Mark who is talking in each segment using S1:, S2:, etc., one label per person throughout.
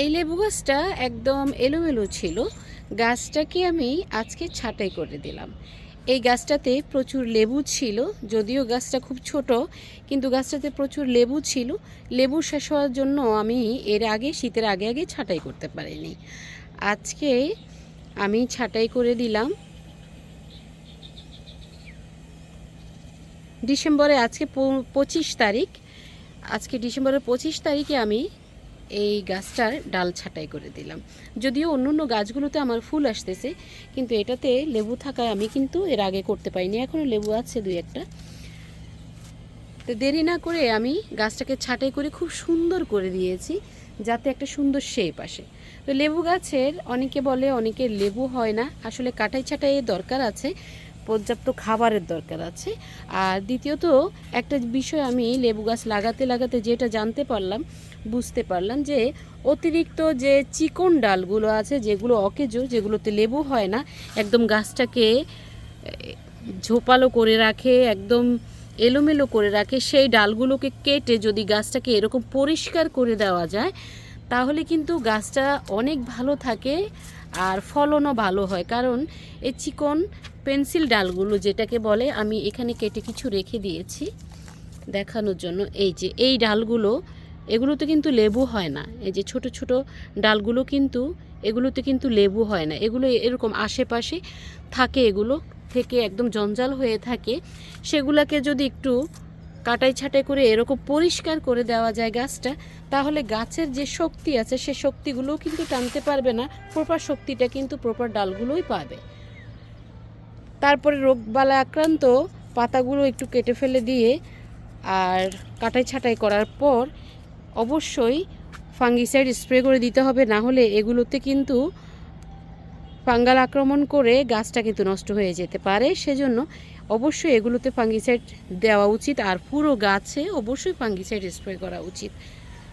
S1: এই লেবু গাছটা একদম এলোমেলো ছিল। গাছটাকে আমি আজকে ছাঁটাই করে দিলাম। এই গাছটাতে প্রচুর লেবু ছিল, যদিও গাছটা খুব ছোট, কিন্তু গাছটাতে প্রচুর লেবু ছিল। লেবু শেষ হওয়ার জন্য আমি এর আগে, শীতের আগে আগে ছাঁটাই করতে পারিনি। আজকে আমি ছাঁটাই করে দিলাম। ডিসেম্বরে আজকে পঁচিশ তারিখ। আজকে ডিসেম্বরের পঁচিশ তারিখে আমি এই গাছটার ডাল ছাঁটাই করে দিলাম। যদিও অন্য অন্য গাছগুলোতে আমার ফুল আসতেছে, কিন্তু এটাতে লেবু থাকায় আমি কিন্তু এর আগে করতে পারিনি এখনও লেবু আছে দুই একটা। তো দেরি না করে আমি গাছটাকে ছাঁটাই করে খুব সুন্দর করে দিয়েছি, যাতে একটা সুন্দর শেপ আসে। তো লেবু গাছের অনেকে বলে, অনেকের লেবু হয় না। আসলে কাটাই ছাঁটাই দরকার আছে পর্যাপ্ত খাবারের দরকার আছে। আর দ্বিতীয়ত, একটা বিষয় আমি লেবু গাছ লাগাতে লাগাতে যেটা জানতে পারলাম, বুঝতে পারলাম যে অতিরিক্ত যে চিকন ডালগুলো আছে, যেগুলো অকেজো, যেগুলোতে লেবু হয় না, একদম গাছটাকে ঝোপালো করে রাখে, একদম এলোমেলো করে রাখে, সেই ডালগুলোকে কেটে যদি গাছটাকে এরকম পরিষ্কার করে দেওয়া যায়, তাহলে কিন্তু গাছটা অনেক ভালো থাকে আর ফলনও ভালো হয়। কারণ এই চিকন পেন্সিল ডালগুলো যেটাকে বলে, আমি এখানে কেটে কিছু রেখে দিয়েছি দেখানোর জন্য। এই যে, এই ডালগুলো, এগুলোতে কিন্তু লেবু হয় না। এই যে, ছোট ছোট ডালগুলো কিন্তু, এগুলোতে কিন্তু লেবু হয় না। এগুলো এরকম আশেপাশে থাকে, এগুলো থেকে একদম জঞ্জাল হয়ে থাকে। সেগুলোকে যদি একটু কাটাই ছাটাই করে এরকম পরিষ্কার করে দেওয়া যায় গাছটা, তাহলে গাছের যে শক্তি আছে, সে শক্তিগুলোও কিন্তু টানতে পারবে না, প্রপার শক্তিটা কিন্তু প্রপার ডালগুলোই পাবে। তারপরে রোগবালা আক্রান্ত পাতাগুলো একটু কেটে ফেলে দিয়ে আর কাটাই ছাটাই করার পর অবশ্যই ফাঙ্গিসাইড স্প্রে করে দিতে হবে, না হলে এগুলোতে কিন্তু ফাঙ্গাল আক্রমণ করে গাছটা কিন্তু নষ্ট হয়ে যেতে পারে। সেজন্য অবশ্যই এগুলোতে ফাঙ্গিসাইড দেওয়া উচিত আর পুরো গাছে অবশ্যই ফাঙ্গিসাইড স্প্রে করা উচিত।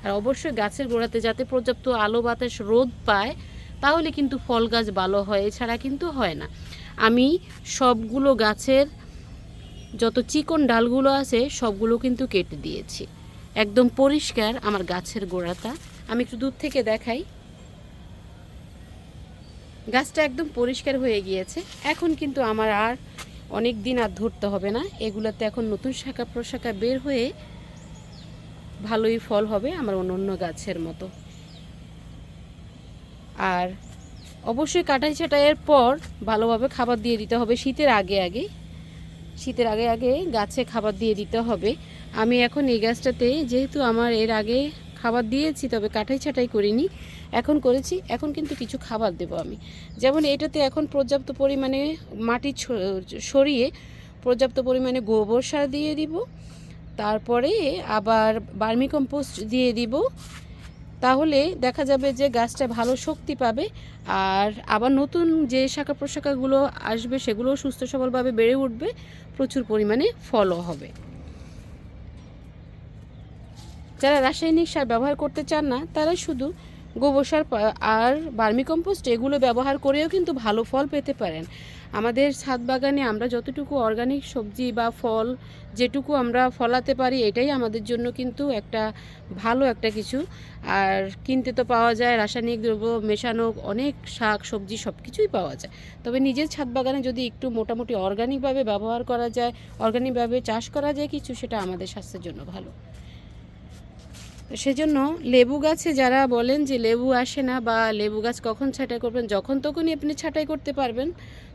S1: আর অবশ্যই গাছের গোড়াতে যাতে পর্যাপ্ত আলো বাতাস রোদ পায়, তাহলে কিন্তু ফল গাছ ভালো হয়, এছাড়া কিন্তু হয় না। আমি সবগুলো গাছের যত চিকন ডালগুলো আছে, সবগুলো কিন্তু কেটে দিয়েছি। একদম পরিষ্কার আমার গাছের গোড়াটা। আমি একটু দূর থেকে দেখাই। গাছটা একদম পরিষ্কার হয়ে গিয়েছে। এখন কিন্তু আমার আর অনেক দিন আর ধরতে হবে না। এগুলোতে এখন নতুন শাখা প্রশাখা বের হয়ে ভালোই ফল হবে আমার অন্য অন্য গাছের মতো। আর অবশ্যই কাটাই ছাটাইয়ের পর ভালোভাবে খাবার দিয়ে দিতে হবে শীতের আগে আগে। শীতের আগে আগে গাছে খাবার দিয়ে দিতে হবে। আমি এখন এই গাছটাতে যেহেতু আমার এর আগে খাবার দিয়েছি, তবে কাটাই ছাটাই করিনি। এখন করেছি, এখন কিন্তু কিছু খাবার দেবো আমি। যেমন এটাতে এখন পর্যাপ্ত পরিমাণে মাটি সরিয়ে পর্যাপ্ত পরিমাণে গোবর সার দিয়ে দিব। তারপরে আবার বার্মি কম্পোস্ট দিয়ে দিব। তাহলে দেখা যাবে যে গাছটা ভালো শক্তি পাবে আর আবার নতুন যে শাখা প্রশাখাগুলো আসবে সেগুলো সুস্থ সবলভাবে বেড়ে উঠবে, প্রচুর পরিমাণে ফলও হবে। যারা রাসায়নিক সার ব্যবহার করতে চান না, তারা শুধু গোবর সার আর বার্মি কম্পোস্ট এগুলো ব্যবহার করেও কিন্তু ভালো ফল পেতে পারেন। আমাদের ছাদ বাগানে আমরা যতটুকু অর্গানিক সবজি বা ফল যেটুকু আমরা ফলাতে পারি, এটাই আমাদের জন্য কিন্তু একটা ভালো একটা কিছু। আর কিনতে তো পাওয়া যায়, রাসায়নিক দ্রব্য, মেশানো অনেক শাক, সবজি সব কিছুই পাওয়া যায়। তবে নিজের ছাদ বাগানে যদি একটু মোটামুটি অর্গানিকভাবে ব্যবহার করা যায় অর্গানিকভাবে চাষ করা যায় কিছু, সেটা আমাদের স্বাস্থ্যের জন্য ভালো। সেজন্য লেবু গাছে যারা বলেন যে লেবু আসে না বা লেবু গাছ কখন ছাঁটাই করবেন, যখন তখনই আপনি ছাঁটাই করতে পারবেন।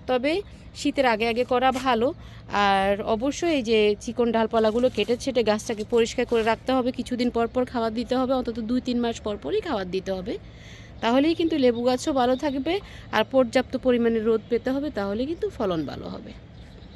S1: তবে শীতের আগে আগে করা ভালো। আর অবশ্যই এই যে চিকন ডালপালাগুলো কেটে ছেটে গাছটাকে পরিষ্কার করে রাখতে হবে। কিছুদিন পর পর খাবার দিতে হবে, অন্তত দুই তিন মাস পর পরই খাবার দিতে হবে। তাহলেই কিন্তু লেবু গাছও ভালো থাকবে। আর পর্যাপ্ত পরিমাণে রোদ পেতে হবে তাহলে কিন্তু ফলন ভালো হবে।